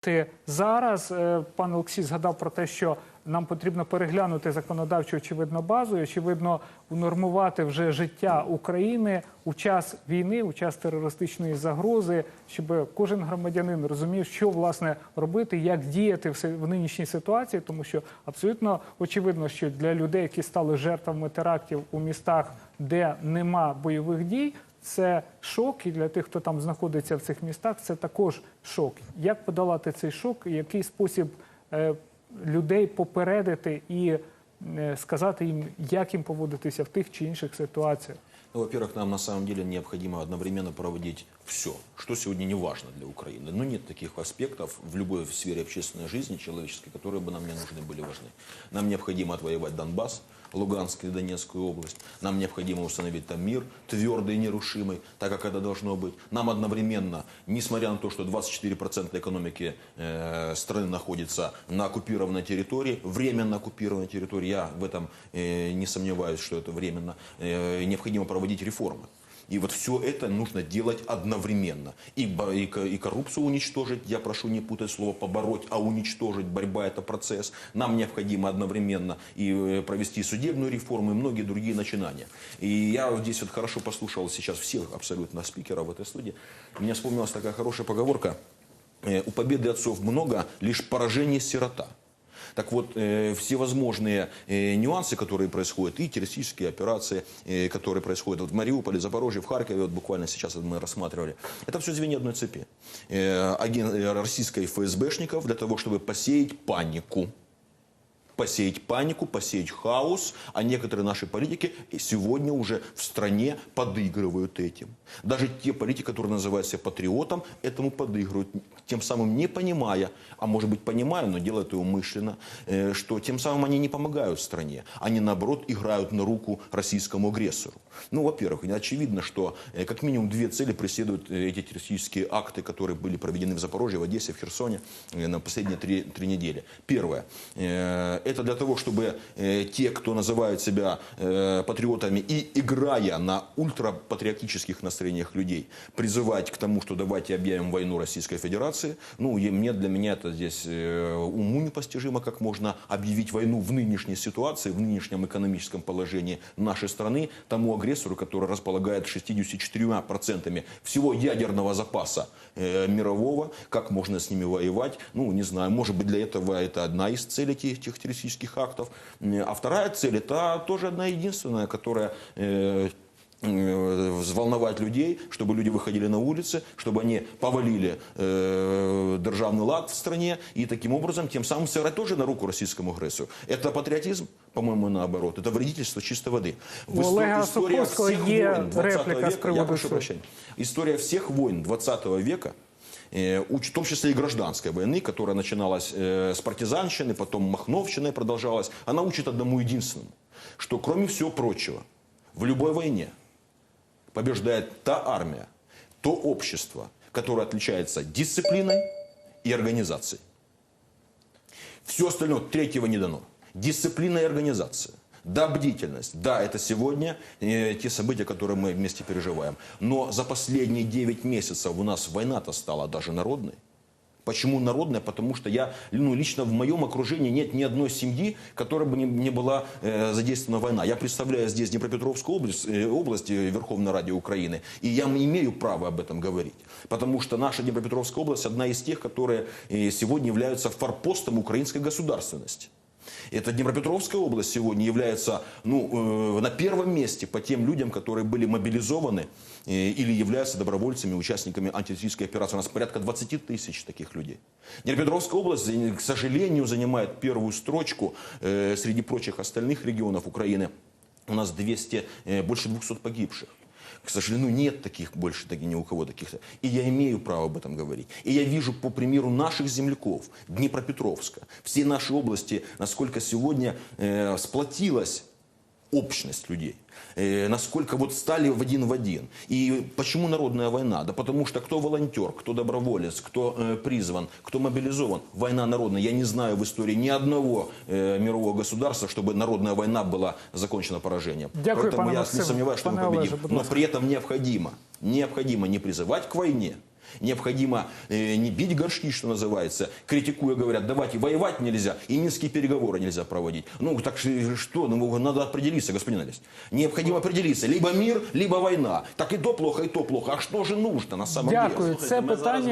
Ти зараз е, пан Олексій згадав про те, що нам потрібно переглянути законодавчу очевидно базу, і, очевидно, унормувати вже життя України у час війни, у час терористичної загрози, щоб кожен громадянин розумів, що власне робити, як діяти в нинішній ситуації, тому що абсолютно очевидно, що для людей, які стали жертвами терактів у містах, де нема бойових дій. Це шок, і для тих, хто там знаходиться в цих містах, це також шок. Як подолати цей шок, який спосіб е, людей попередити і е, сказати їм, як їм поводитися в тих чи інших ситуаціях? Ну, во-первых, нам на самом деле необходимо одновременно проводить все, что сегодня не важно для Украины. Но нет таких аспектов в любой сфере общественной жизни человеческой, которые бы нам не нужны были важны. Нам необходимо отвоевать Донбасс, Луганскую и Донецкую область. Нам необходимо установить там мир твердый и нерушимый, так как это должно быть. Нам одновременно, несмотря на то, что 24% экономики э, страны находится на оккупированной территории, временно оккупированной территории, я в этом э, не сомневаюсь, что это временно, э, необходимо проводить реформы. И вот все это нужно делать одновременно. И, и, и коррупцию уничтожить, я прошу не путать слово побороть, а уничтожить. Борьба это процесс. Нам необходимо одновременно и э, провести судебную реформу и многие другие начинания. И я здесь вот хорошо послушал сейчас всех абсолютно спикеров в этой студии. Мне вспомнилась такая хорошая поговорка. Э, У победы отцов много, лишь поражение сирота. Так вот, э, всевозможные э, нюансы, которые происходят, и террористические операции, э, которые происходят вот в Мариуполе, Запорожье, в Харькове, вот буквально сейчас мы рассматривали, это все звенья одной цепи. Э, аген- э, российской ФСБшников для того, чтобы посеять панику посеять панику, посеять хаос, а некоторые наши политики сегодня уже в стране подыгрывают этим. Даже те политики, которые называют себя патриотом, этому подыгрывают, тем самым не понимая, а может быть понимая, но делают это умышленно, э, что тем самым они не помогают стране, они наоборот играют на руку российскому агрессору. Ну, во-первых, очевидно, что э, как минимум две цели преследуют э, эти террористические акты, которые были проведены в Запорожье, в Одессе, в Херсоне на последние три, три недели. Первое. Это для того, чтобы те, кто называют себя патриотами и играя на ультрапатриотических настроениях людей, призывать к тому, что давайте объявим войну Российской Федерации. Ну, и мне, для меня это здесь э, уму непостижимо, как можно объявить войну в нынешней ситуации, в нынешнем экономическом положении нашей страны тому агрессору, который располагает 64% всего ядерного запаса э, мирового. Как можно с ними воевать? Ну, не знаю, может быть, для этого это одна из целей этих, террористических актов. М, А вторая цель, это тоже одна единственная, которая э, э, взволновать людей, чтобы люди выходили на улицы, чтобы они повалили э, державный лад в стране и таким образом тем самым сыграть тоже на руку российскому агрессору. Это патриотизм, по-моему, наоборот. Это вредительство чистой воды. В У исто- Олега история всех войн 20 репліка з века, я прошу прощения. История всех войн 20 века э, в том числе и гражданской войны, которая начиналась э, с партизанщины, потом махновщиной продолжалась, она учит одному единственному, что кроме всего прочего, в любой войне побеждает та армия, то общество, которое отличается дисциплиной и организацией. Все остальное третьего не дано. Дисциплина и организация. Да, бдительность. Да, это сегодня э, те события, которые мы вместе переживаем. Но за последние 9 месяцев у нас война-то стала даже народной. Почему народная? Потому что я, ну, лично в моем окружении нет ни одной семьи, которая бы не, не была э, задействована война. Я представляю здесь Днепропетровскую область, э, область э, Верховной Ради Украины, и я имею право об этом говорить. Потому что наша Днепропетровская область одна из тех, которые э, сегодня являются форпостом украинской государственности. Эта Днепропетровская область сегодня является ну, э, на первом месте по тем людям, которые были мобилизованы э, или являются добровольцами, участниками антитеррористической операции. У нас порядка 20 тысяч таких людей. Днепропетровская область, к сожалению, занимает первую строчку э, среди прочих остальных регионов Украины. У нас 200, э, больше 200 погибших. К сожалению, нет таких больше таки ни у кого таких. И я имею право об этом говорить. И я вижу по примеру наших земляков, Днепропетровска, все наши области, насколько сегодня э, сплотилась общность людей. Э, насколько вот стали в один в один. И почему народная война? Да потому что кто волонтер, кто доброволец, кто э, призван, кто мобилизован. Война народная. Я не знаю в истории ни одного э, мирового государства, чтобы народная война была закончена поражением. Дякую, Поэтому я не сомневаюсь, что Пане мы победим. Олеже, Но при этом необходимо, необходимо не призывать к войне, Необходимо э, не бить горшки, что называется, критикуя, говорят, давайте воевать нельзя, и минские переговоры нельзя проводить. Ну, так ш- что, ну, надо определиться, господин Олесь. Необходимо определиться, либо мир, либо война. Так и то плохо, и то плохо. А что же нужно на самом деле? Дякую. Це Слухайте, ми зараз питання.